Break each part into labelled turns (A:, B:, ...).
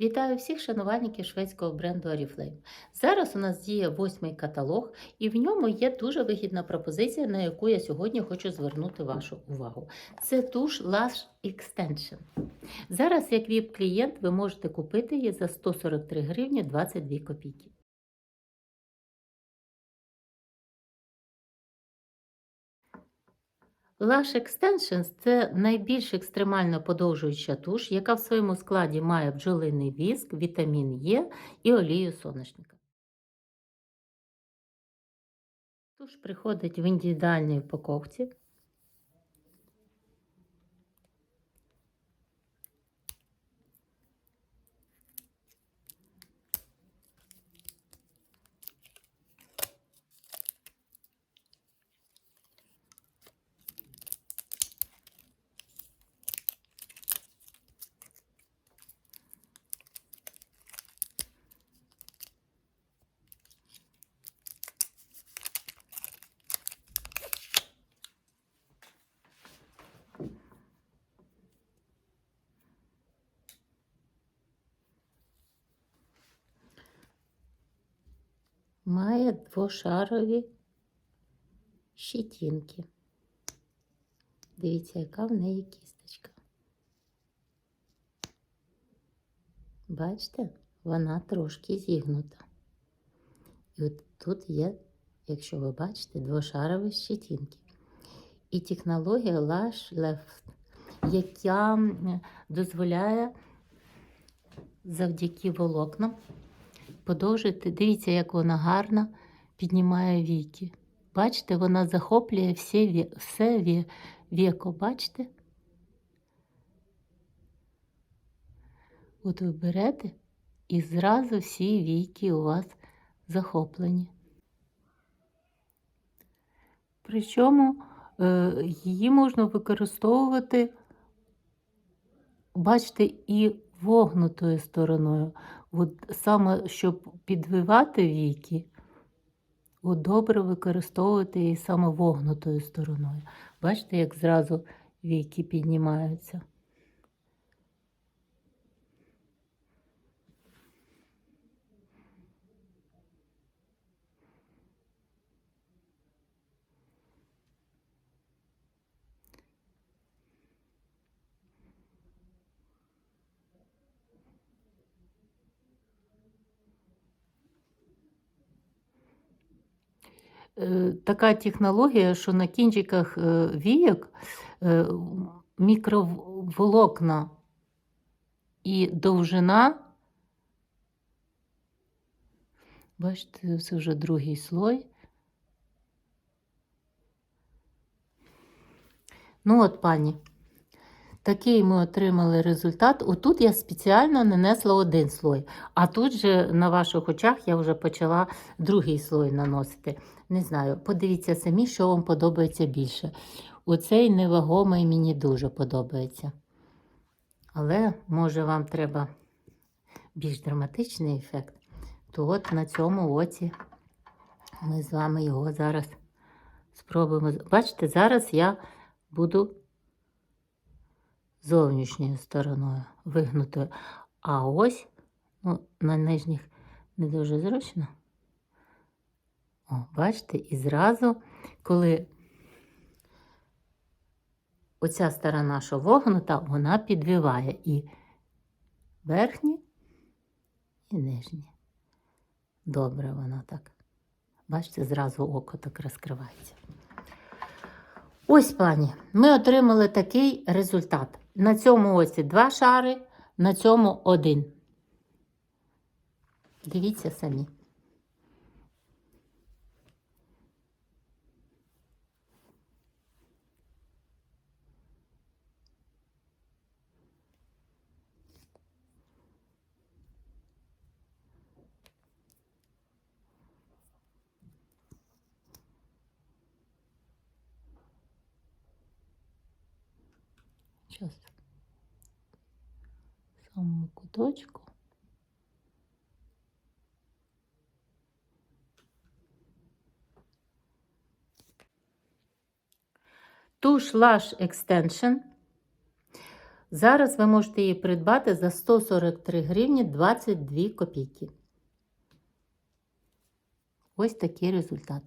A: Вітаю всіх шанувальників шведського бренду Oriflame. Зараз у нас діє восьмий каталог, і в ньому є дуже вигідна пропозиція, на яку я сьогодні хочу звернути вашу увагу. Це туш Lash Extension. Зараз, як ВІП-клієнт, ви можете купити її за 143 гривні 22 копійки. Lash Extensions – це найбільш екстремально подовжуюча туш, яка в своєму складі має бджолиний віск, вітамін Е і олію соняшника. Туш приходить в індивідуальній упаковці. Має двошарові щетінки. Дивіться, яка в неї кісточка. Бачите, вона трошки зігнута. І от тут є, якщо ви бачите, двошарові щетінки. І технологія Lash Left, яка дозволяє завдяки волокнам подовжити. Дивіться, як вона гарно піднімає віки. Бачите, вона захоплює все, все віко, бачите? От ви берете і зразу всі віки у вас захоплені. Причому е, її можна використовувати, бачите, і вогнутою стороною. От саме щоб підвивати віки, от добре використовувати її саме вогнутою стороною. Бачите, як зразу віки піднімаються. Така технологія, що на кінчиках е, е, мікроволокна і довжина. Бачите, це вже другий слой. Ну от, пані, такий ми отримали результат. Отут я спеціально нанесла один слой, а тут же на ваших очах я вже почала другий слой наносити. Не знаю, подивіться самі, що вам подобається більше. Оцей невагомий мені дуже подобається. Але, може, вам треба більш драматичний ефект, то от на цьому оці ми з вами його зараз спробуємо. Бачите, зараз я буду зовнішньою стороною вигнутою. А ось ну, на нижніх не дуже зручно. О, бачите, і зразу, коли оця сторона, що вогнута, вона підвиває і верхні, і нижні. Добре воно так. Бачите, зразу око так розкривається. Ось, пані, ми отримали такий результат. На цьому оці два шари, на цьому один. Дивіться самі. Зараз в самому куточку. Туш Lash Extension Зараз ви можете її придбати за 143 гривні 22 копійки. Ось такий результат.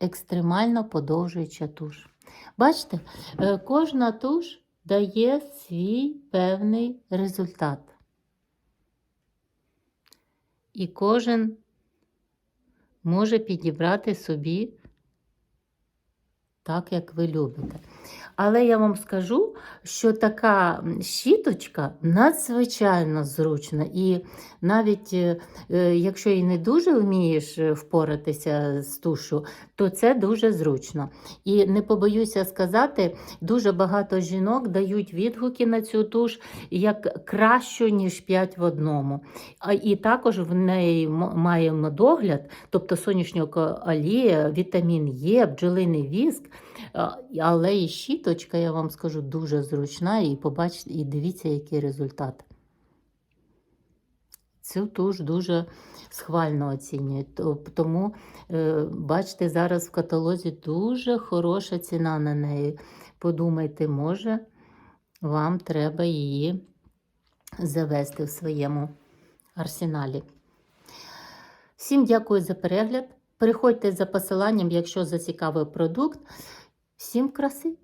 A: Екстремально подовжуюча туш. Бачите, е, кожна туш дає свій певний результат. І кожен може підібрати собі так, як ви любите. Але я вам скажу, що така щіточка надзвичайно зручна. І навіть е, е, якщо і не дуже вмієш е, впоратися з тушу, то це дуже зручно. І не побоюся сказати, дуже багато жінок дають відгуки на цю туш як кращу, ніж 5 в одному. І також в неї маємо догляд, тобто соняшнього олія, вітамін Е, бджолиний віск. Але і щіточка, я вам скажу, дуже зручна, і побачите, і дивіться, який результат. Цю туш дуже схвально оцінюють. Тому, е, бачите, зараз в каталозі дуже хороша ціна на неї. Подумайте, може, вам треба її завести в своєму арсеналі. Всім дякую за перегляд. Переходьте за посиланням, якщо зацікавив продукт. Всім краси!